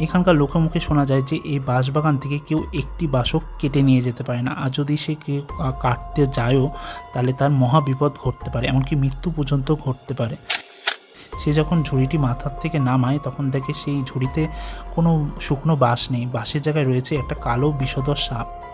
এখানকার লোকের মুখে শোনা যায় যে এই বাঁশবাগান থেকে কেউ একটি বাসক কেটে নিয়ে যেতে পারে না। আর যদি সে কেউ কাটতে যায়ও, তাহলে তার মহা বিপদ ঘটতে পারে, এমনকি মৃত্যু পর্যন্ত ঘটতে পারে। সে যখন ঝুড়িটি মাথার থেকে নামায়, তখন দেখে সেই ঝুড়িতে কোনো শুকনো বাঁশ নেই। বাঁশের জায়গায় রয়েছে একটা কালো বিষধর সাপ।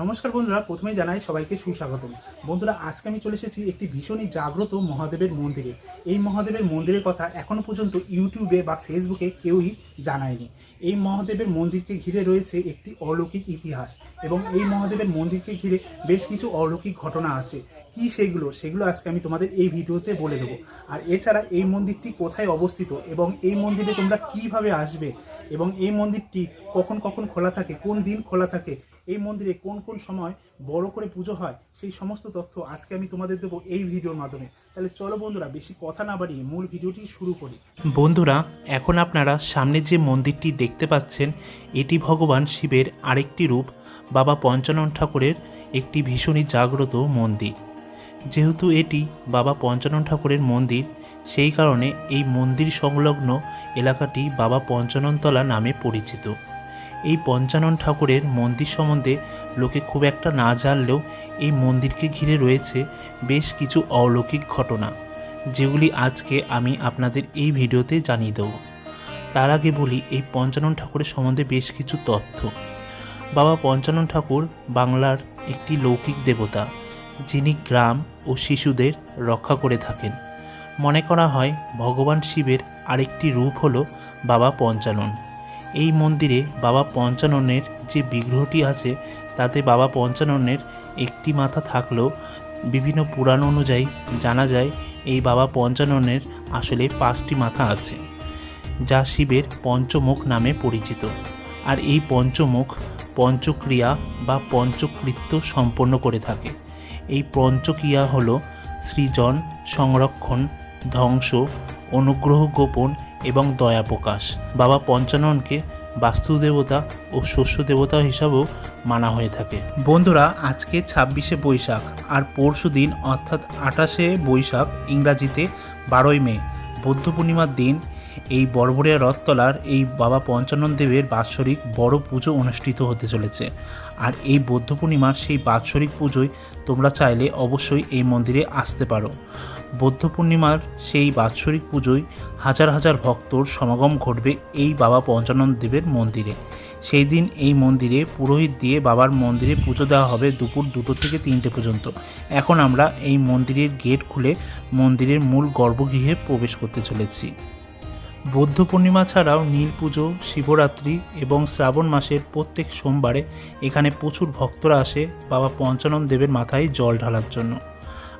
নমস্কার বন্ধুরা, প্রথমেই জানাই সবাইকে সুস্বাগতম। বন্ধুরা, আজকে আমি চলে এসেছি একটি ভীষণই জাগ্রত মহাদেবের মন্দিরে। এই মহাদেবের মন্দিরের কথা এখনও পর্যন্ত ইউটিউবে বা ফেসবুকে কেউই জানায়নি। এই মহাদেবের মন্দিরকে ঘিরে রয়েছে একটি অলৌকিক ইতিহাস এবং এই মহাদেবের মন্দিরকে ঘিরে বেশ কিছু অলৌকিক ঘটনা আছে। কি সেগুলো? সেগুলো আজকে আমি তোমাদের এই ভিডিওতে বলে দেবো। আর এছাড়া এই মন্দিরটি কোথায় অবস্থিত এবং এই মন্দিরে তোমরা কীভাবে আসবে এবং এই মন্দিরটি কখন কখন খোলা থাকে, কোন দিন খোলা থাকে, এই মন্দিরে কোন কোন সময় বড় করে পুজো হয়, সেই সমস্ত তথ্য আজকে আমি তোমাদের দেবো এই ভিডিওর মাধ্যমে। তাহলে চলো বন্ধুরা, বেশি কথা না বাড়িয়ে মূল ভিডিওটি শুরু করি। বন্ধুরা, এখন আপনারা সামনে যে মন্দিরটি দেখতে পাচ্ছেন, এটি ভগবান শিবের আরেকটি রূপ, বাবা পঞ্চানন ঠাকুরের একটি ভীষণই জাগ্রত মন্দির। যেহেতু এটি বাবা পঞ্চানন ঠাকুরের মন্দির, সেই কারণে এই মন্দির সংলগ্ন এলাকাটি বাবা পঞ্চাননতলা নামে পরিচিত। এই পঞ্চানন ঠাকুরের মন্দির সম্বন্ধে লোকে খুব একটা না জানলেও এই মন্দিরকে ঘিরে রয়েছে বেশ কিছু অলৌকিক ঘটনা, যেগুলি আজকে আমি আপনাদের এই ভিডিওতে জানিয়ে দেব। তার আগে বলি, এই পঞ্চানন ঠাকুরের সম্বন্ধে বেশ কিছু তথ্য। বাবা পঞ্চানন ঠাকুর বাংলার একটি লৌকিক দেবতা, যিনি গ্রাম ও শিশুদের রক্ষা করে থাকেন। মনে করা হয়, ভগবান শিবের আরেকটি রূপ হল বাবা পঞ্চানন। এই মন্দিরে বাবা পঞ্চাননের যে বিগ্রহটি আছে, তাতে বাবা পঞ্চাননের একটি মাথা থাকলেও বিভিন্ন পুরাণ অনুযায়ী জানা যায়, এই বাবা পঞ্চাননের আসলে পাঁচটি মাথা আছে। যা শিবের পঞ্চমুখ নামে পরিচিত। আর এই পঞ্চমুখ পঞ্চক্রিয়া বা পঞ্চকৃত্য সম্পন্ন করে থাকে। এই পঞ্চক্রিয়া হল সৃজন, সংরক্ষণ, ধ্বংস, অনুগ্রহ গোপন এবং দয়া প্রকাশ। বাবা পঞ্চাননকে বাস্তু দেবতা ও শস্য দেবতা হিসাবেও মানা হয়ে থাকে। বন্ধুরা, আজকে ছাব্বিশে বৈশাখ আর পরশু দিন, অর্থাৎ আঠাশে বৈশাখ ইংরাজিতে বারোই মে, বৌদ্ধ পূর্ণিমার দিন এই বড়বড়িয়া রথতলার এই বাবা পঞ্চানন দেবের বাৎসরিক বড় পুজো অনুষ্ঠিত হতে চলেছে। আর এই বৌদ্ধ পূর্ণিমার সেই বাৎসরিক পুজোয় তোমরা চাইলে অবশ্যই এই মন্দিরে আসতে পারো। বৌদ্ধ পূর্ণিমার সেই বাৎসরিক পুজোয় হাজার হাজার ভক্তর সমাগম ঘটবে এই বাবা পঞ্চানন দেবের মন্দিরে। সেই দিন এই মন্দিরে পুরোহিত দিয়ে বাবার মন্দিরে পুজো দেওয়া হবে দুপুর দুটো থেকে তিনটে পর্যন্ত। এখন আমরা এই মন্দিরের গেট খুলে মন্দিরের মূল গর্ভগৃহে প্রবেশ করতে চলেছি। বৌদ্ধ পূর্ণিমা ছাড়াও নীল পুজো, শিবরাত্রি এবং শ্রাবণ মাসের প্রত্যেক সোমবারে এখানে প্রচুর ভক্তরা আসে বাবা পঞ্চানন দেবের মাথায় জল ঢালার জন্য।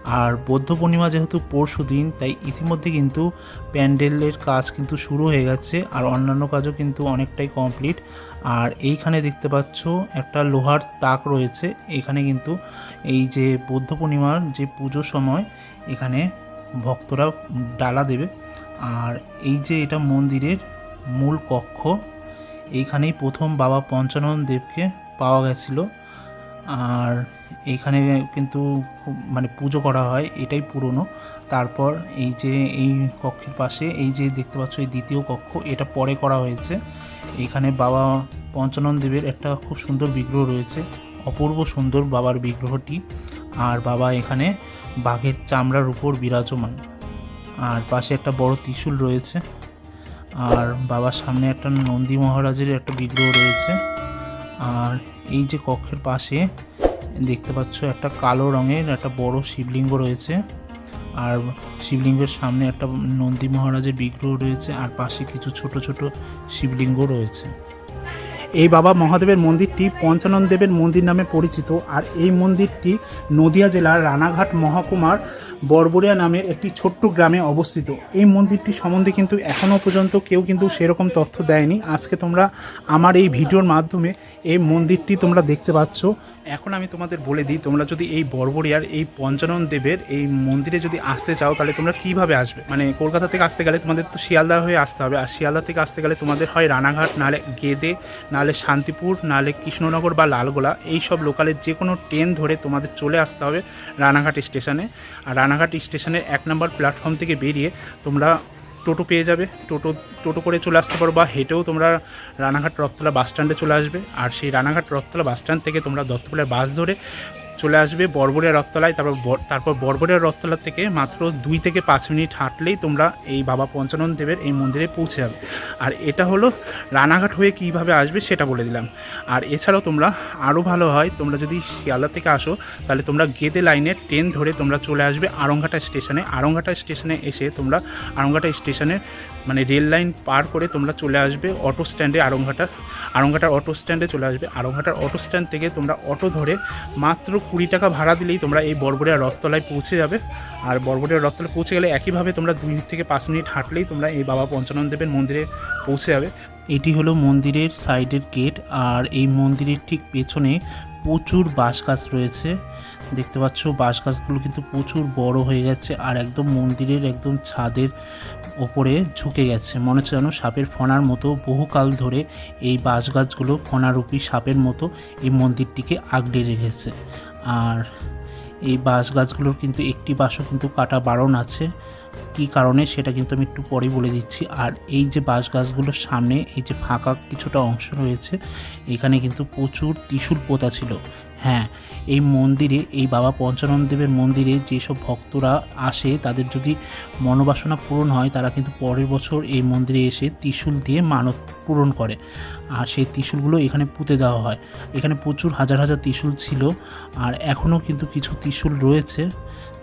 আর বৌদ্ধ পূর্ণিমা যেহেতু পরশু দিন, তাই ইতিমধ্যে কিন্তু প্যান্ডেলের কাজ কিন্তু শুরু হয়ে গেছে আর অন্যান্য কাজও কিন্তু অনেকটাই কমপ্লিট। আর এইখানে দেখতে পাচ্ছ একটা লোহার তাক রয়েছে। এখানে কিন্তু এই যে বৌদ্ধ পূর্ণিমার যে পুজোর সময় এখানে ভক্তরা ডালা দেবে। আর এই যে এটা মন্দিরের মূল কক্ষ, এইখানেই প্রথম বাবা পঞ্চানন দেবকে পাওয়া গেছিল। আর এইখানে কিন্তু মানে পুজো করা হয়, এটাই পুরনো। তারপর এই যে এই কক্ষের পাশে, এই যে দেখতে পাচ্ছ এই দ্বিতীয় কক্ষ, এটা পরে করা হয়েছে। এখানে বাবা পঞ্চানন দেবের একটা খুব সুন্দর বিগ্রহ রয়েছে, অপূর্ব সুন্দর বাবার বিগ্রহটি। আর বাবা এখানে বাঘের চামড়ার উপর বিরাজমান। আর পাশে একটা বড় ত্রিশূল রয়েছে। আর বাবার সামনে একটা নন্দী মহারাজের একটা বিগ্রহ রয়েছে। আর এই যে কক্ষের পাশে দেখতে পাচ্ছ একটা কালো রঙের একটা বড় শিবলিঙ্গ রয়েছে। আর শিবলিঙ্গের সামনে একটা নন্দী মহারাজের বিগ্রহ রয়েছে। আর পাশে কিছু ছোট ছোট শিবলিঙ্গ রয়েছে। এই বাবা মহাদেবের মন্দিরটি পঞ্চানন দেবের মন্দির নামে পরিচিত। আর এই মন্দিরটি নদিয়া জেলার রানাঘাট মহকুমার বরবরিয়া নামের একটি ছোট্ট গ্রামে অবস্থিত। এই মন্দিরটি সম্বন্ধে কিন্তু এখনও পর্যন্ত কেউ কিন্তু সেরকম তথ্য দেয়নি। আজকে তোমরা আমার এই ভিডিওর মাধ্যমে এই মন্দিরটি তোমরা দেখতে পাচ্ছ। এখন আমি তোমাদের বলে দিই, তোমরা যদি এই বর্বরিয়ার এই পঞ্চানন দেবের এই মন্দিরে যদি আসতে চাও, তাহলে তোমরা কীভাবে আসবে? মানে কলকাতা থেকে আসতে গেলে তোমাদের তো শিয়ালদা হয়ে আসতে হবে। আর শিয়ালদা থেকে আসতে গেলে তোমাদের হয় রানাঘাট, নাহলে গেদে, নাহলে শান্তিপুর, নাহলে কৃষ্ণনগর বা লালগোলা। এই সব লোকালের যে কোনো ট্রেন ধরে তোমাদের চলে আসতে হবে রানাঘাট স্টেশনে আর রানাঘাট স্টেশনের এক নম্বর প্ল্যাটফর্ম থেকে বেরিয়ে তোমরা টোটো পেয়ে যাবে। টোটো টোটো করে চলে আসতে পারো বা হেঁটেও তোমরা রানাঘাট রথতলা বাস স্ট্যান্ডে চলে আসবে। আর সেই রানাঘাট রথতলা বাস স্ট্যান্ড থেকে তোমরা দত্তপুরের বাস ধরে চলে আসবে বরবরিয়া রথতলায়, তারপর তারপর বরবরিয়া রথতলা থেকে মাত্র দুই থেকে পাঁচ মিনিট হাঁটলেই তোমরা এই বাবা পঞ্চানন দেবের এই মন্দিরে পৌঁছে যাবে। আর এটা হলো রানাঘাট হয়ে কীভাবে আসবে সেটা বলে দিলাম। আর এছাড়াও তোমরা আরও ভালো হয়, তোমরা যদি শিয়ালদা থেকে আসো, তাহলে তোমরা গেদে লাইনে ট্রেন ধরে তোমরা চলে আসবে আরংঘাটা স্টেশনে। আরংঘাটা স্টেশনে এসে তোমরা আরংঘাটা স্টেশনে মানে রেল লাইন পার করে তোমরা চলে আসবে অটো স্ট্যান্ডে আরংঘাটার আরংঘাটার অটো স্ট্যান্ডে চলে আসবে। আরংঘাটার অটো স্ট্যান্ড থেকে তোমরা অটো ধরে মাত্র কুড়ি টাকা ভাড়া দিলেই তোমরা এই বরবরিয়া রথতলায় পৌঁছে যাবে। আর বরবরিয়া রথতলায় পৌঁছে গেলে একইভাবে তোমরা দুই থেকে পাঁচ মিনিট হাঁটলেই তোমরা এই বাবা পঞ্চানন দেবের মন্দিরে পৌঁছে যাবে। এটি হলো মন্দিরের সাইডের গেট আর এই মন্দিরের ঠিক পেছনে প্রচুর বাঁশ গাছ রয়েছে। দেখতে পাচ্ছ বাঁশ গাছগুলো কিন্তু প্রচুর বড় হয়ে গেছে আর একদম মন্দিরের একদম ছাদের ওপরে ঝুঁকে গেছে। মনে হচ্ছে যেন সাপের ফণার মতো বহুকাল ধরে এই বাঁশ গাছগুলো ফণারূপী সাপের মতো এই মন্দিরটিকে আগড়ে রেখেছে। আর এই বাঁশ গাছগুলোর কিন্তু একটি বাঁশও কিন্তু কাটা বারণ আছে। কী কারণে সেটা কিন্তু আমি একটু পরে বলে দিচ্ছি। আর এই যে বাঁশ গাছগুলোর সামনে এই যে ফাঁকা কিছুটা অংশ রয়েছে, এখানে কিন্তু প্রচুর ত্রিশূল পোতা ছিল। হ্যাঁ এই মন্দিরে, এই বাবা পঞ্চানন দেবের মন্দিরে যেসব ভক্তরা আসে, তাদের যদি মনোবাসনা পূরণ হয়, তারা কিন্তু পরের বছর এই মন্দিরে এসে ত্রিশূল দিয়ে মানত পূরণ করে। আর সেই ত্রিশূলগুলো এখানে পুঁতে দেওয়া হয়। এখানে প্রচুর হাজার হাজার ত্রিশূল ছিল। আর এখনও কিন্তু কিছু ত্রিশূল রয়েছে।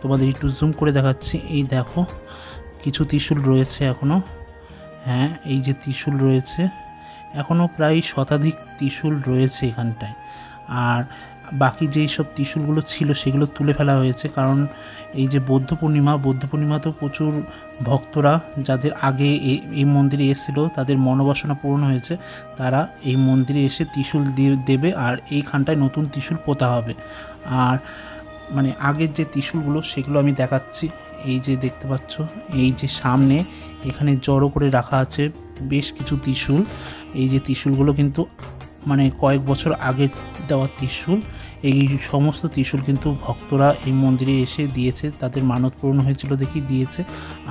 তোমাদের একটু জুম করে দেখাচ্ছি। এই দেখো, কিছু ত্রিশূল রয়েছে এখনও। হ্যাঁ এই যে ত্রিশূল রয়েছে, এখনও প্রায় শতাধিক ত্রিশূল রয়েছে এখানটায়। আর বাকি যেই সব ত্রিশূলগুলো ছিল সেগুলো তুলে ফেলা হয়েছে। কারণ এই যে বৌদ্ধ পূর্ণিমা, বৌদ্ধ পূর্ণিমাতেও প্রচুর ভক্তরা যাদের আগে এই মন্দিরে এসেছিল, তাদের মনোবাসনা পূরণ হয়েছে। তারা এই মন্দিরে এসে ত্রিশূল দেবে আর এইখানটায় নতুন ত্রিশূল পোতা হবে। আর মানে আগের যে ত্রিশূলগুলো সেগুলো আমি দেখাচ্ছি। এই যে দেখতে পাচ্ছ, এই যে সামনে এখানে জড়ো করে রাখা আছে বেশ কিছু ত্রিশূল। এই যে ত্রিশূলগুলো কিন্তু মানে কয়েক বছর আগে দেওয়া ত্রিশূল, এই সমস্ত ত্রিশূল কিন্তু ভক্তরা এই মন্দিরে এসে দিয়েছে, তাদের মানত পূরণ হয়েছিল দেখি দিয়েছে।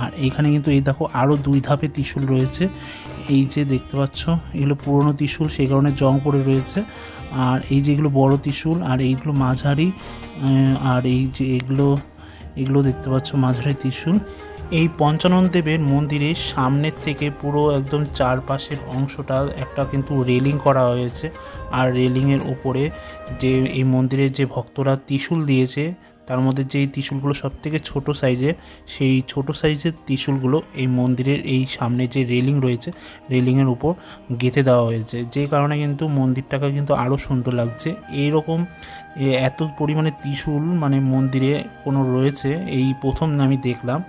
আর এইখানে কিন্তু এই দেখো আরও দুই ধাপে ত্রিশূল রয়েছে, এই যে দেখতে পাচ্ছ, এগুলো পুরনো ত্রিশূল, সেই কারণে জং পড়ে রয়েছে। আর এই যেগুলো বড় ত্রিশূল, আর এইগুলো মাঝারি আর এই যে এগুলো এগুলো দেখতে পাচ্ছ মাঝারি ত্রিশূল। এই পঞ্চানন দেবের মন্দিরের সামনের থেকে পুরো একদম চারপাশের অংশটা একটা কিন্তু রেলিং করা হয়েছে। আর রেলিংয়ের ওপরে যে এই মন্দিরের যে ভক্তরা ত্রিশূল দিয়েছে তার মধ্যে যেই ত্রিশূলগুলো সব থেকে ছোটো সাইজের, সেই ছোট সাইজের ত্রিশূলগুলো এই মন্দিরের এই সামনে যে রেলিং রয়েছে, রেলিংয়ের উপর গেঁথে দেওয়া হয়েছে। যে কারণে কিন্তু মন্দিরটাকে কিন্তু আরও সুন্দর লাগছে। এইরকম, এ, এত পরিমাণে ত্রিশূল মানে মন্দিরে কোনো রয়েছে, এই প্রথম আমি দেখলাম।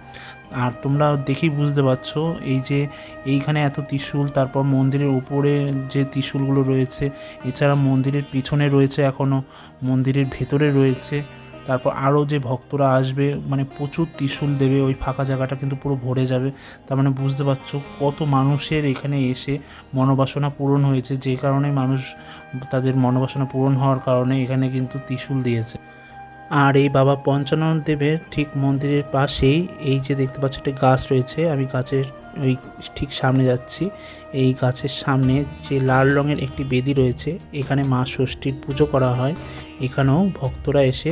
আর তোমরা দেখেই বুঝতে পারছ, এই যে এইখানে এত ত্রিশূল, তারপর মন্দিরের উপরে যে ত্রিশূলগুলো রয়েছে, এছাড়া মন্দিরের পিছনে রয়েছে এখনও মন্দিরের ভেতরে রয়েছে। তারপর আরও যে ভক্তরা আসবে মানে প্রচুর ত্রিশূল দেবে, ওই ফাঁকা জায়গাটা কিন্তু পুরো ভরে যাবে। তার মানে বুঝতে পারছ কত মানুষের এখানে এসে মনোবাসনা পূরণ হয়েছে, যে কারণে মানুষ তাদের মনোবাসনা পূরণ হওয়ার কারণে এখানে কিন্তু ত্রিশূল দিয়েছে। আর এই বাবা পঞ্চানন দেবের ঠিক মন্দিরের পাশেই এই যে দেখতে পাচ্ছ একটা গাছ রয়েছে, আমি গাছের ওই ঠিক সামনে যাচ্ছি। এই গাছের সামনে যে লাল রঙের একটি বেদি রয়েছে, এখানে মা ষষ্ঠীর পুজো করা হয়। এখানেও ভক্তরা এসে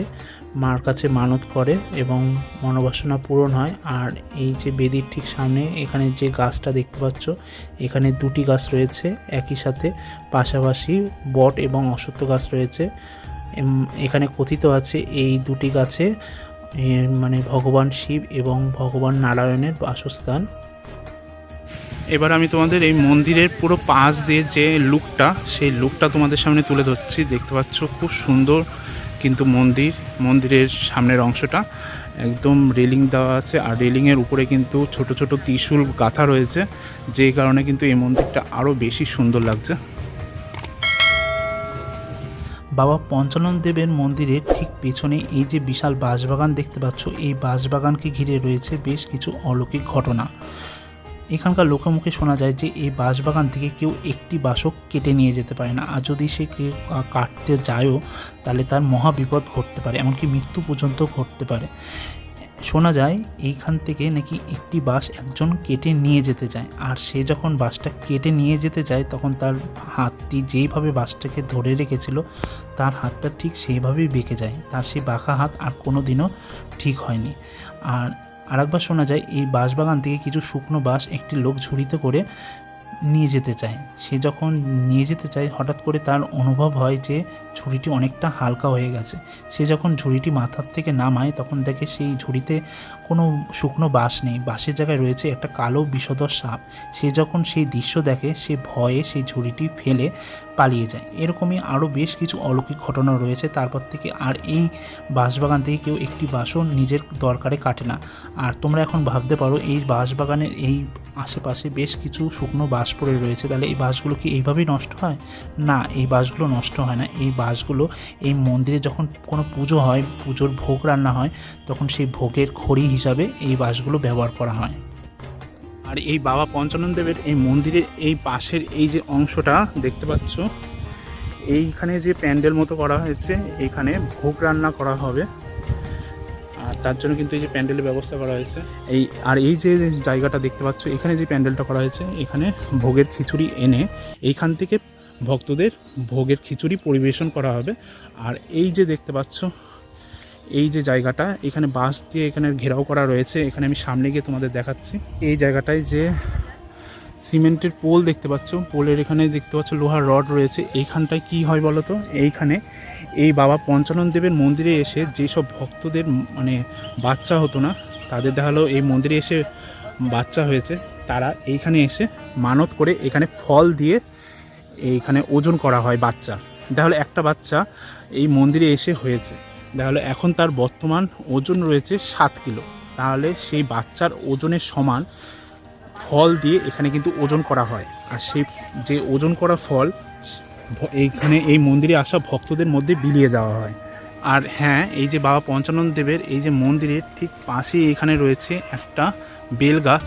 মার কাছে মানত করে এবং মনোবাসনা পূরণ হয়। আর এই যে বেদির ঠিক সামনে এখানে যে গাছটা দেখতে পাচ্ছ, এখানে দুটি গাছ রয়েছে, একই সাথে পাশাপাশি বট এবং অশ্বত্থ গাছ রয়েছে। এখানে কথিত আছে এই দুটি গাছে মানে ভগবান শিব এবং ভগবান নারায়ণের বাসস্থান। এবার আমি তোমাদের এই মন্দিরের পুরো পাশ দিয়ে যে লুকটা, সেই লুকটা তোমাদের সামনে তুলে ধরছি। দেখতে পাচ্ছ, খুব সুন্দর কিন্তু মন্দির, মন্দিরের সামনের অংশটা একদম রেলিং দেওয়া আছে আর রেলিংয়ের উপরে কিন্তু ছোট ছোট ত্রিশূল গাঁথা রয়েছে যেই কারণে কিন্তু এই মন্দিরটা আরও বেশি সুন্দর লাগছে। বাবা পঞ্চানন দেবের মন্দিরের ঠিক পেছনে এই যে বিশাল বাঁশবাগান দেখতে পাচ্ছ, এই বাঁশবাগানকে ঘিরে রয়েছে বেশ কিছু অলৌকিক ঘটনা। এখানকার লোকের শোনা যায় যে এই বাঁশবাগান থেকে কেউ একটি বাসক কেটে নিয়ে যেতে পারে না। আর যদি সে কাটতে যায়ও, তাহলে তার মহা বিপদ ঘটতে পারে, এমনকি মৃত্যু পর্যন্ত ঘটতে পারে। শোনা যায়, এইখান থেকে নাকি একটি বাস একজন কেটে নিয়ে যেতে চায়। আর সে যখন বাসটা কেটে নিয়ে যেতে যায় তখন তার হাতটি যেইভাবে বাসটাকে ধরে রেখেছিল, তার হাতটা ঠিক সেইভাবেই বেঁকে যায়। তার সেই বাঁকা হাত আর কোনো দিনও ঠিক হয়নি। আর আরেকবার শোনা যায় এই বাঁশবাগান থেকে কিছু শুকনো বাঁশ একটি লোক ঝুড়িতে করে নিয়ে যেতে চায়। সে যখন নিয়ে যেতে চায়, হঠাৎ করে তার অনুভব হয় যে ঝুড়িটি অনেকটা হালকা হয়ে গেছে। সে যখন ঝুড়িটি মাথার থেকে নামায়, তখন দেখে সেই ঝুড়িতে কোনো শুকনো বাঁশ নেই। বাঁশের জায়গায় রয়েছে একটা কালো বিষধর সাপ। সে যখন সেই দৃশ্য দেখে, সে ভয়ে সেই ঝুড়িটি ফেলে পালিয়ে যায়। এরকমই আরও বেশ কিছু অলৌকিক ঘটনা রয়েছে। তারপর থেকে আর এই বাঁশবাগান থেকে কেউ একটি বাঁশও নিজের দরকারে কাটে না। আর তোমরা এখন ভাবতে পারো, এই বাঁশবাগানের এই আশেপাশে বেশ কিছু শুকনো বাঁশ পড়ে রয়েছে। তাহলে এই বাঁশগুলো কি এইভাবেই নষ্ট হয়? না, এই বাঁশগুলো নষ্ট হয় না। এই বাঁশগুলো এই মন্দিরে যখন কোনো পুজো হয়, পুজোর ভোগ রান্না হয়, তখন সেই ভোগের খড়ি হিসাবে এই বাঁশগুলো ব্যবহার করা হয়। আর এই বাবা পঞ্চানন দেবের এই মন্দিরের এই পাশের এই যে অংশটা দেখতে পাচ্ছ, এইখানে যে প্যান্ডেল মতো করা হয়েছে, এখানে ভোগ রান্না করা হবে। তার জন্য কিন্তু এই যে প্যান্ডেলের ব্যবস্থা করা হয়েছে। এই, আর এই যে জায়গাটা দেখতে পাচ্ছ, এখানে যে প্যান্ডেলটা করা হয়েছে, এখানে ভোগের খিচুড়ি এনে এইখান থেকে ভক্তদের ভোগের খিচুড়ি পরিবেশন করা হবে। আর এই যে দেখতে পাচ্ছ, এই যে জায়গাটা, এখানে বাঁশ দিয়ে এখানে ঘেরাও করা রয়েছে। এখানে আমি সামনে গিয়ে তোমাদের দেখাচ্ছি। এই জায়গাটায় যে সিমেন্টের পোল দেখতে পাচ্ছ, পোলের এখানে দেখতে পাচ্ছ লোহার রড রয়েছে। এইখানটায় কি হয় বলো তো? এইখানে এই বাবা পঞ্চানন দেবের মন্দিরে এসে যেসব ভক্তদের মানে বাচ্চা হতো না, তাদের দেখাল এই মন্দিরে এসে বাচ্চা হয়েছে। তারা এইখানে এসে মানত করে এখানে ফল দিয়ে এইখানে ওজন করা হয় বাচ্চা। তাহলে একটা বাচ্চা এই মন্দিরে এসে হয়েছে। তাহলে এখন তার বর্তমান ওজন রয়েছে সাত কিলো। তাহলে সেই বাচ্চার ওজনের সমান ফল দিয়ে এখানে কিন্তু ওজন করা হয়। আর সেই যে ওজন করা ফল এইখানে এই মন্দিরে আসা ভক্তদের মধ্যে বিলিয়ে দেওয়া হয়। আর হ্যাঁ এই যে বাবা পঞ্চানন দেবের এই যে মন্দিরের ঠিক পাশেই এখানে রয়েছে একটা বেল গাছ।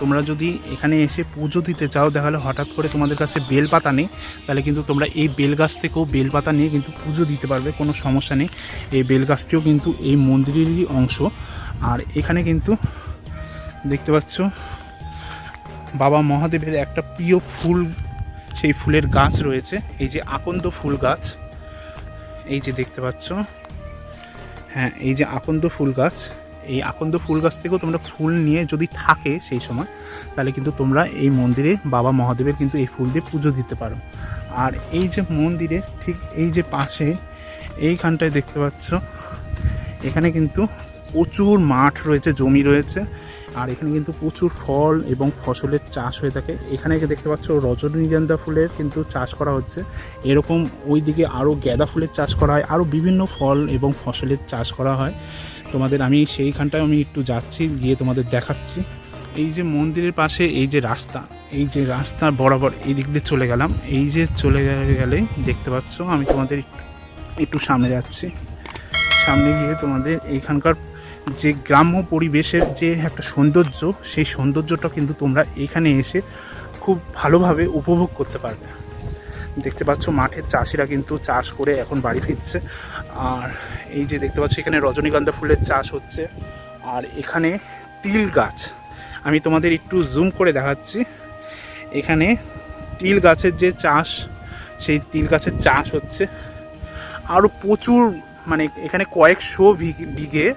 তোমরা যদি এখানে এসে পুজো দিতে চাও দেখালে হঠাৎ করে তোমাদের কাছে বেল পাতা নেই। তাহলে কিন্তু তোমরা এই বেল গাছ থেকেও বেল পাতা নিয়ে কিন্তু পুজো দিতে পারবে, কোনো সমস্যা নেই। এই বেল গাছটিও কিন্তু এই মন্দিরেরই অংশ। আর এখানে কিন্তু দেখতে পাচ্ছ, বাবা মহাদেবের একটা প্রিয় ফুল সেই ফুলের গাছ রয়েছে। এই যে আকন্দ ফুল গাছ, এই যে দেখতে পাচ্ছ। হ্যাঁ এই যে আকন্দ ফুল গাছ, এই আকন্দ ফুল গাছ থেকেও তোমরা ফুল নিয়ে যদি থাকে সেই সময়, তাহলে কিন্তু তোমরা এই মন্দিরে বাবা মহাদেবের কিন্তু এই ফুল দিয়ে পুজো দিতে পারো। আর এই যে মন্দিরে ঠিক এই যে পাশে, এইখানটায় দেখতে পাচ্ছ, এখানে কিন্তু প্রচুর মাঠ রয়েছে, জমি রয়েছে। আর এখানে কিন্তু প্রচুর ফল এবং ফসলের চাষ হয়ে থাকে। এখানে দেখতে পাচ্ছ রজনীগন্ধা ফুলের কিন্তু চাষ করা হচ্ছে। এরকম ওইদিকে আরও গ্যাদা ফুলের চাষ করা হয়, আরও বিভিন্ন ফল এবং ফসলের চাষ করা হয়। তোমাদের আমি সেইখানটায় আমি একটু যাচ্ছি, গিয়ে তোমাদের দেখাচ্ছি। এই যে মন্দিরের পাশে এই যে রাস্তা, এই যে রাস্তা বরাবর এই দিক দিয়ে চলে গেলাম। এই যে চলে গেলে দেখতে পাচ্ছ, আমি তোমাদের একটু সামনে যাচ্ছি। সামনে গিয়ে তোমাদের এইখানকার যে গ্রাম্য পরিবেশের যে একটা সৌন্দর্য, সেই সৌন্দর্যটা কিন্তু তোমরা এখানে এসে খুব ভালোভাবে উপভোগ করতে পারবে। দেখতে পাচ্ছ মাঠের চাষিরা কিন্তু চাষ করে এখন বাড়ি ফিরছে। আর এই যে দেখতে পাচ্ছ এখানে রজনীগন্ধা ফুলের চাষ হচ্ছে। আর এখানে তিল গাছ। আমি তোমাদের একটু জুম করে দেখাচ্ছি। এখানে তিল গাছের যে চাষ, সেই তিল গাছের চাষ হচ্ছে। আরও প্রচুর মানে এখানে কয়েকশো বিঘ-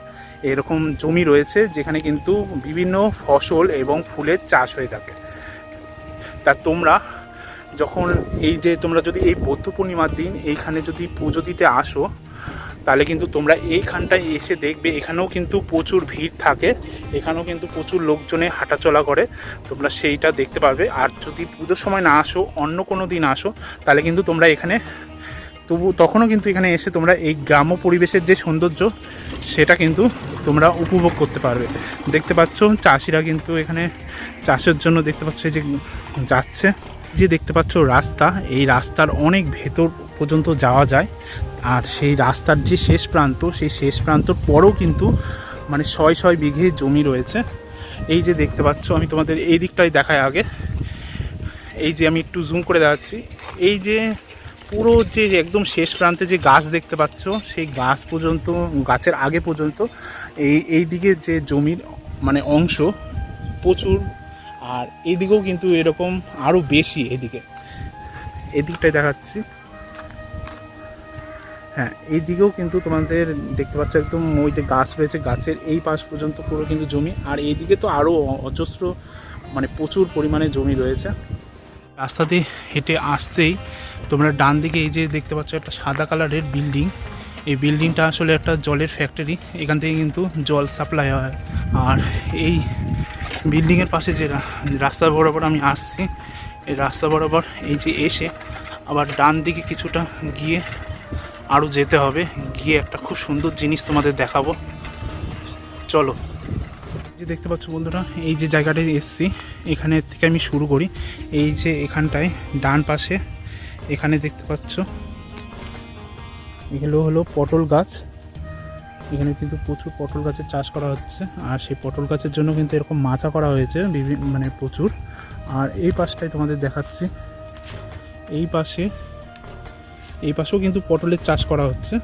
এরকম জমি রয়েছে যেখানে কিন্তু বিভিন্ন ফসল এবং ফুলের চাষ হয়ে থাকে। তা তোমরা যখন এই যে তোমরা যদি এই বৌদ্ধ পূর্ণিমার দিন এইখানে যদি পুজো দিতে আসো, তাহলে কিন্তু তোমরা এইখানটায় এসে দেখবে এখানেও কিন্তু প্রচুর ভিড় থাকে, এখানেও কিন্তু প্রচুর লোকজনে হাঁটাচলা করে, তোমরা সেইটা দেখতে পারবে। আর যদি পুজোর সময় না আসো, অন্য কোনো দিন আসো, তাহলে কিন্তু তোমরা এখানে তবু তখনও কিন্তু এখানে এসে তোমরা এই গ্রাম্য পরিবেশের যে সৌন্দর্য, সেটা কিন্তু তোমরা উপভোগ করতে পারবে। দেখতে পাচ্ছ, চাষিরা কিন্তু এখানে চাষের জন্য দেখতে পাচ্ছ যে যাচ্ছে। যে দেখতে পাচ্ছ রাস্তা, এই রাস্তার অনেক ভেতর পর্যন্ত যাওয়া যায়। আর সেই রাস্তার যে শেষ প্রান্ত, সেই শেষ প্রান্তর পরও কিন্তু মানে ছয় ছয় বিঘে জমি রয়েছে। এই যে দেখতে পাচ্ছ, আমি তোমাদের এই দিকটাই দেখাই আগে। এই যে আমি একটু জুম করে দেখাচ্ছি। এই যে পুরো যে একদম শেষ প্রান্তে যে গাছ দেখতে পাচ্ছ, সেই গাছ পর্যন্ত, গাছের আগে পর্যন্ত, এই এই দিকে যে জমির মানে অংশ প্রচুর, আর এদিকেও কিন্তু এরকম আরও বেশি এদিকে। এদিকটাই দেখাচ্ছি। হ্যাঁ এই দিকেও কিন্তু তোমাদের দেখতে পাচ্ছ একদম ওই যে গাছ রয়েছে, গাছের এই পাশ পর্যন্ত পুরো কিন্তু জমি, আর এইদিকে তো আরও অজস্র মানে প্রচুর পরিমাণে জমি রয়েছে। রাস্তা দিয়ে হেঁটে আসতেই তোমরা ডান দিকে এই যে দেখতে পাচ্ছ একটা সাদা কালারের বিল্ডিং। এই বিল্ডিংটা আসলে একটা জলের ফ্যাক্টরি। এখান থেকে কিন্তু জল সাপ্লাই হয়। আর এই বিল্ডিংয়ের পাশে যে রাস্তা বরাবর আমি আসছি, এই রাস্তা বরাবর এই যে এসে আবার ডান দিকে কিছুটা গিয়ে আরও যেতে হবে। গিয়ে একটা খুব সুন্দর জিনিস তোমাদের দেখাবো। চলো। যে দেখতে পাচ্ছ বন্ধুরা, এই যে জায়গাটায় এসছি, এখানে থেকে আমি শুরু করি। এই যে এখানটায় ডান পাশে এখানে দেখতে পাচ্ছ। এগুলো হলো পটল গাছ। এখানে কিন্তু প্রচুর পটল গাছের চাষ করা হচ্ছে। আর সেই পটল গাছের জন্য কিন্তু এরকম মাচা করা হয়েছে বিভিন্ন মানে প্রচুর। আর এই পাশটাই তোমাদের দেখাচ্ছি। এই পাশে, এই পাশেও কিন্তু পটলের চাষ করা হচ্ছে।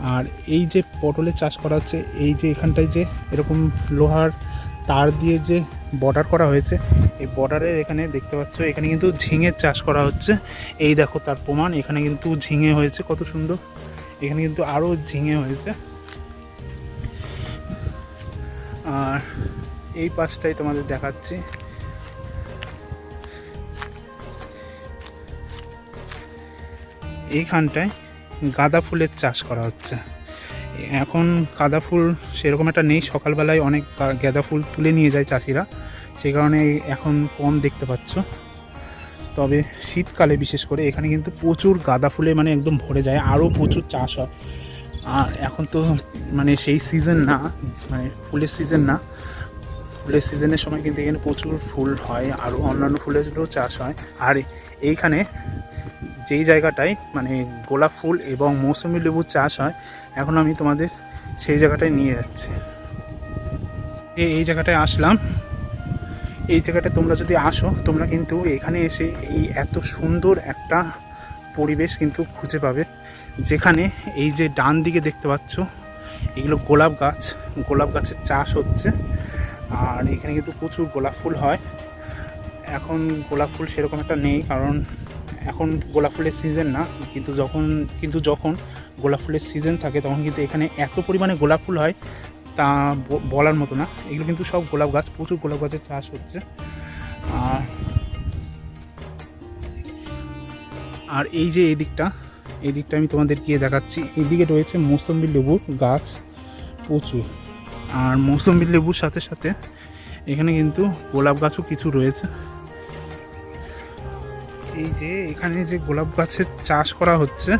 আর এই যে পটলের চাষ করা হচ্ছে, এই যে এখানটায় যে এরকম লোহার তার দিয়ে যে বর্ডার করা হয়েছে। এই বর্ডারের এখানে দেখতে পাচ্ছ, এখানে কিন্তু ঝিঙের চাষ করা হচ্ছে। এই দেখো তার প্রমাণ, এখানে কিন্তু ঝিঙে হয়েছে, কত সুন্দর। এখানে কিন্তু আরও ঝিঙে হয়েছে। আর এই পাশটাই তোমাদের দেখাচ্ছি। এইখানটায় গাঁদা ফুলের চাষ করা হচ্ছে। এখন গাঁদা ফুল সেরকম একটা নেই। সকালবেলায় অনেক গাঁদা ফুল তুলে নিয়ে যায় চাষিরা। সেই কারণে এখন কম দেখতে পাচ্ছ। তবে শীতকালে বিশেষ করে এখানে কিন্তু প্রচুর গাঁদা ফুলে মানে একদম ভরে যায়। আরও প্রচুর চাষ হয়। আর এখন তো মানে সেই সিজন না মানে ফুলের সিজন না। ফুলের সিজনের সময় কিন্তু এখানে প্রচুর ফুল হয়। আরও অন্যান্য ফুলেরও চাষ হয়। আর এইখানে যেই জায়গাটায় মানে গোলাপ ফুল এবং মৌসুমি লেবু চাষ হয়, এখন আমি তোমাদের সেই জায়গাটায় নিয়ে যাচ্ছি। এই জায়গাটায় আসলাম। এই জায়গাটায় তোমরা যদি আসো, তোমরা কিন্তু এখানে এসে এই এত সুন্দর একটা পরিবেশ কিন্তু খুঁজে পাবে, যেখানে এই যে ডান দিকে দেখতে পাচ্ছ, এগুলো গোলাপ গাছ। গোলাপ গাছের চাষ হচ্ছে, আর এখানে কিন্তু প্রচুর গোলাপ ফুল হয়। এখন গোলাপ ফুল সেরকম একটা নেই, কারণ এখন গোলাপ ফুলের সিজন না, কিন্তু যখন কিন্তু যখন গোলাপ ফুলের সিজন থাকে, তখন কিন্তু এখানে এত পরিমাণে গোলাপ ফুল হয় তা বলার মতো না। এগুলো কিন্তু সব গোলাপ গাছ, প্রচুর গোলাপ গাছের চাষ হচ্ছে। আর আর এই যে এই দিকটা এই দিকটা আমি তোমাদের গিয়ে দেখাচ্ছি। এদিকে রয়েছে মৌসম্বি লেবুর গাছ প্রচুর। আর মৌসম্বি লেবুর সাথে সাথে এখানে কিন্তু গোলাপ গাছও কিছু রয়েছে। এই যে এখানে যে গোলাপ গাছের চাষ করা হচ্ছে,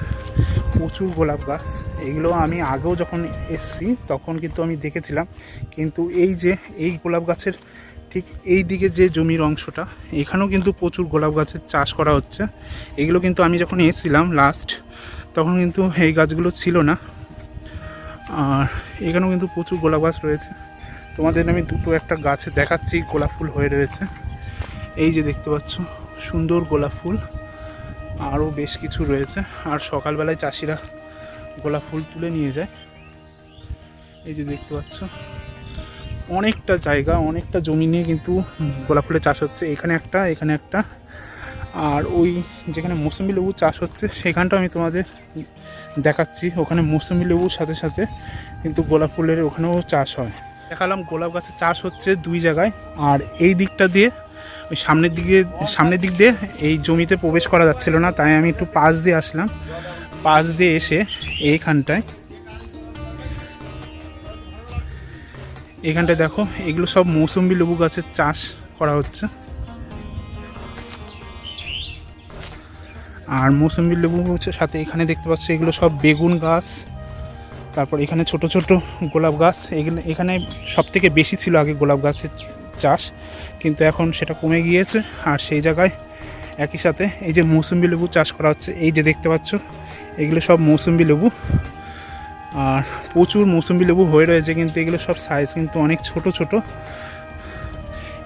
প্রচুর গোলাপ গাছ। এগুলো আমি আগেও যখন এসছি, তখন কিন্তু আমি দেখেছিলাম। কিন্তু এই যে এই গোলাপ গাছের ঠিক এই দিকে যে জমির অংশটা, এখানেও কিন্তু প্রচুর গোলাপ গাছের চাষ করা হচ্ছে। এগুলো কিন্তু আমি যখন এসেছিলাম লাস্ট তখন কিন্তু এই গাছগুলো ছিল না। আর এখানেও কিন্তু প্রচুর গোলাপ গাছ রয়েছে। তোমাদের আমি দুটো একটা গাছে দেখাচ্ছি, গোলাপ ফুল হয়ে রয়েছে। এই যে দেখতে পাচ্ছ সুন্দর গোলাপ ফুল, আরও বেশ কিছু রয়েছে। আর সকালবেলায় চাষিরা গোলাপ ফুল তুলে নিয়ে যায়। এই যে দেখতে পাচ্ছ, অনেকটা জায়গা, অনেকটা জমি নিয়ে কিন্তু গোলাপ ফুলের চাষ হচ্ছে। এখানে একটা এখানে একটা। আর ওই যেখানে মৌসুমি লেবু চাষ হচ্ছে সেখানটা আমি তোমাদের দেখাচ্ছি। ওখানে মৌসুমি লেবুর সাথে সাথে কিন্তু গোলাপ ফুলের ওখানেও চাষ হয়। দেখালাম গোলাপ গাছের চাষ হচ্ছে দুই জায়গায়। আর এই দিকটা দিয়ে ওই সামনের দিকে, সামনের দিক দিয়ে এই জমিতে প্রবেশ করা যাচ্ছিল না, তাই আমি একটু পাশ দিয়ে আসলাম। পাশ দিয়ে এসে এইখানটায় এখানটায় দেখো, এগুলো সব মৌসুম্বি লেবু গাছের চাষ করা হচ্ছে। আর মৌসুম্বি লেবু হচ্ছে সাথে এখানে দেখতে পাচ্ছি, এগুলো সব বেগুন গাছ, তারপর এখানে ছোট ছোট গোলাপ গাছ এখানে এখানে সব থেকে বেশি ছিল আগে গোলাপ গাছের চাষ, কিন্তু এখন সেটা কমে গিয়েছে। আর সেই জায়গায় একই সাথে এই যে মৌসুম্বি লেবু চাষ করা হচ্ছে, এই যে দেখতে পাচ্ছ, এগুলো সব মৌসুম্বি লেবু। আর প্রচুর মৌসুম্বি লেবু হয়ে রয়েছে, কিন্তু এগুলো সব সাইজ কিন্তু অনেক ছোট ছোট।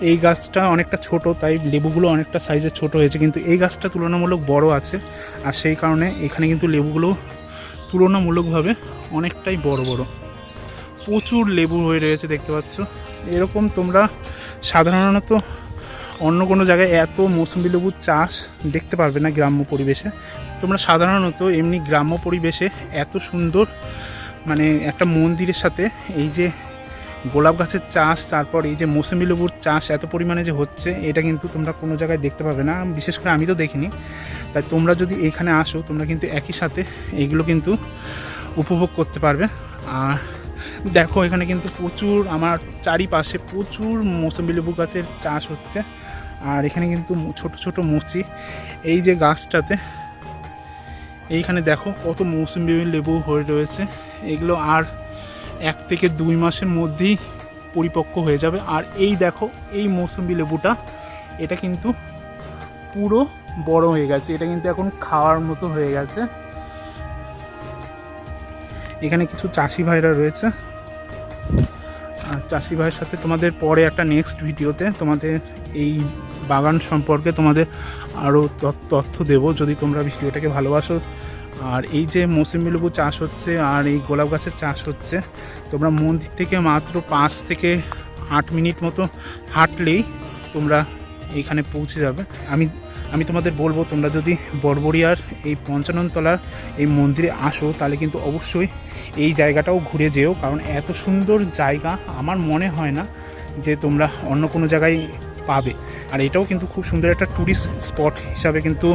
এই গাছটা অনেকটা ছোট, তাই লেবুগুলো অনেকটা সাইজে ছোট হয়েছে, কিন্তু এই গাছটা তুলনামূলক বড় আছে। আর সেই কারণে এখানে কিন্তু লেবুগুলো তুলনামূলকভাবে অনেকটাই বড় বড়। প্রচুর লেবু হয়ে রয়েছে, দেখতে পাচ্ছ। এরকম তোমরা সাধারণত অন্য কোনো জায়গায় এত মৌসুমি লেবুর চাষ দেখতে পারবে না গ্রাম্য পরিবেশে। তোমরা সাধারণত এমনি গ্রাম্য পরিবেশে এত সুন্দর মানে একটা মন্দিরের সাথে এই যে গোলাপ গাছের চাষ, তারপর এই যে মৌসুমি লেবুর চাষ এত পরিমাণে যে হচ্ছে, এটা কিন্তু তোমরা কোনো জায়গায় দেখতে পাবে না। বিশেষ করে আমি তো দেখিনি। তাই তোমরা যদি এইখানে আসো, তোমরা কিন্তু একই সাথে এইগুলো কিন্তু উপভোগ করতে পারবে। আর দেখো, এখানে কিন্তু প্রচুর, আমার চারিপাশে প্রচুর মৌসুমি লেবু গাছের চাষ হচ্ছে। আর এখানে কিন্তু ছোট ছোট মুচি এই যে গাছটাতে, এইখানে দেখো কত মৌসুমি লেবু হয়ে রয়েছে। এগুলো আর এক থেকে দুই মাসের মধ্যেই পরিপক্ক হয়ে যাবে। আর এই দেখো, এই মৌসুমি লেবুটা, এটা কিন্তু পুরো বড় হয়ে গেছে। এটা কিন্তু এখন খাওয়ার মতো হয়ে গেছে। এখানে কিছু চাষি ভাইরা রয়েছে। আর চাষি ভাইয়ের সাথে তোমাদের পরে একটা নেক্সট ভিডিওতে তোমাদের এই বাগান সম্পর্কে তোমাদের আরও তথ্য দেব। যদি তোমরা ভিডিওটাকে ভালোবাসো। আর এই যে মৌসুমি লেবু চাষ হচ্ছে আর এই গোলাপ গাছের চাষ হচ্ছে, তোমরা মন্দির থেকে মাত্র পাঁচ থেকে আট মিনিট মতো হাঁটলেই তোমরা এইখানে পৌঁছে যাবে। আমি আমি তোমাদের বলব, তোমরা যদি বড়বড়িয়ার এই পঞ্চাননতলার এই মন্দিরে আসো, তাহলে কিন্তু অবশ্যই এই জায়গাটাও ঘুরে যেও, কারণ এত সুন্দর জায়গা আমার মনে হয় না যে তোমরা অন্য কোনো জায়গায় পাবে। আর এটাও কিন্তু খুব সুন্দর একটা ট্যুরিস্ট স্পট হিসাবে কিন্তু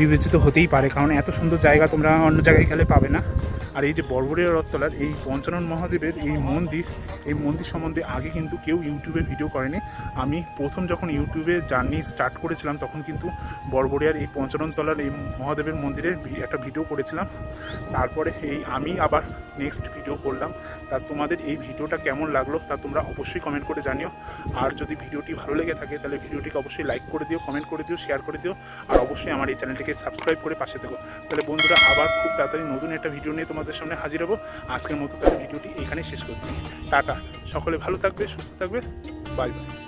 বিবেচিত হতেই পারে, কারণ এত সুন্দর জায়গা তোমরা অন্য জায়গায় গেলে পাবে না। আর এই যে বড়বড়িয়া রথতলার এই পঞ্চানন মহাদেবের এই মন্দির এই মন্দির সম্বন্ধে আগে কিন্তু কেউ ইউটিউবে ভিডিও করেনি। আমি প্রথম যখন ইউটিউবে জার্নি স্টার্ট করেছিলাম, তখন কিন্তু বড়বড়িয়ার এই পঞ্চাননতলার এই মহাদেবের মন্দিরের একটা ভিডিও করেছিলাম। তারপরে এই আমি আবার নেক্সট ভিডিও করলাম। তা তোমাদের এই ভিডিওটা কেমন লাগল তা তোমরা অবশ্যই কমেন্ট করে জানিও। আর যদি ভিডিওটি ভালো লেগে থাকে, তাহলে ভিডিওটিকে অবশ্যই লাইক করে দিও, কমেন্ট করে দিও, শেয়ার করে দিও। আর অবশ্যই আমার এই চ্যানেলটিকে সাবস্ক্রাইব করে পাশে থেকো। তাহলে বন্ধুরা, আবার খুব তাড়াতাড়ি নতুন একটা ভিডিও নিয়ে তোমাদের সামনে হাজির হব। আজকের মতো তার ভিডিওটি এখানে শেষ করছি। টাটা। সকলে ভালো থাকবে, সুস্থ থাকবে। Bye bye.